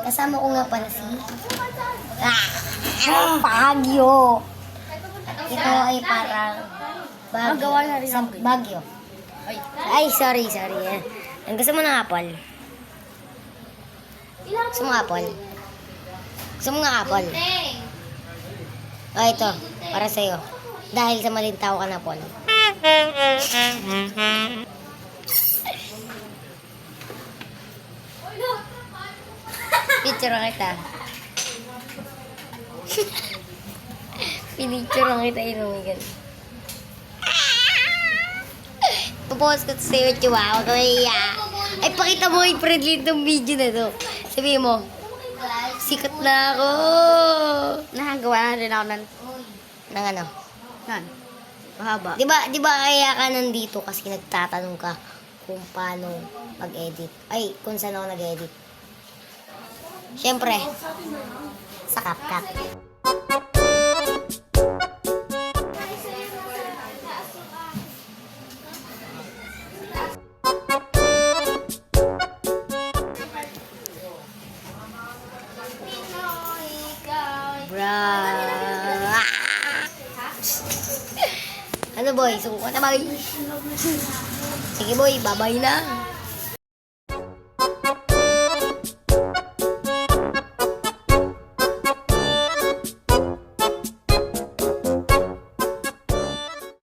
Kasama ko nga pala si... Ah! Bagyo! Ito ay parang... Na rin Sa ako. Bagyo. Ay, sorry, sorry. eh. Ang gusto mo ng apple? Gusto mo apple? Gusto mo nga apple? Oh, ito. Para sa'yo. Dahil sa malintaw ka na, Paul. Picture kita. Pinicture lang kita inumigan. Pupost ko sa iyo, chihuahua. Kaya, ay, pakita mo yung friendly itong video na to. Sabi mo, sikat na ako. Nakagawa na rin ako ng... Nang ano? Yan. Mahaba. Di ba, di ba kaya ka nandito kasi nagtatanong ka kung paano mag-edit? Ay, kung saan ako nag-edit. Siyempre, sa. Bra. Ano boy? Suko na boy? Sige boy, babay na.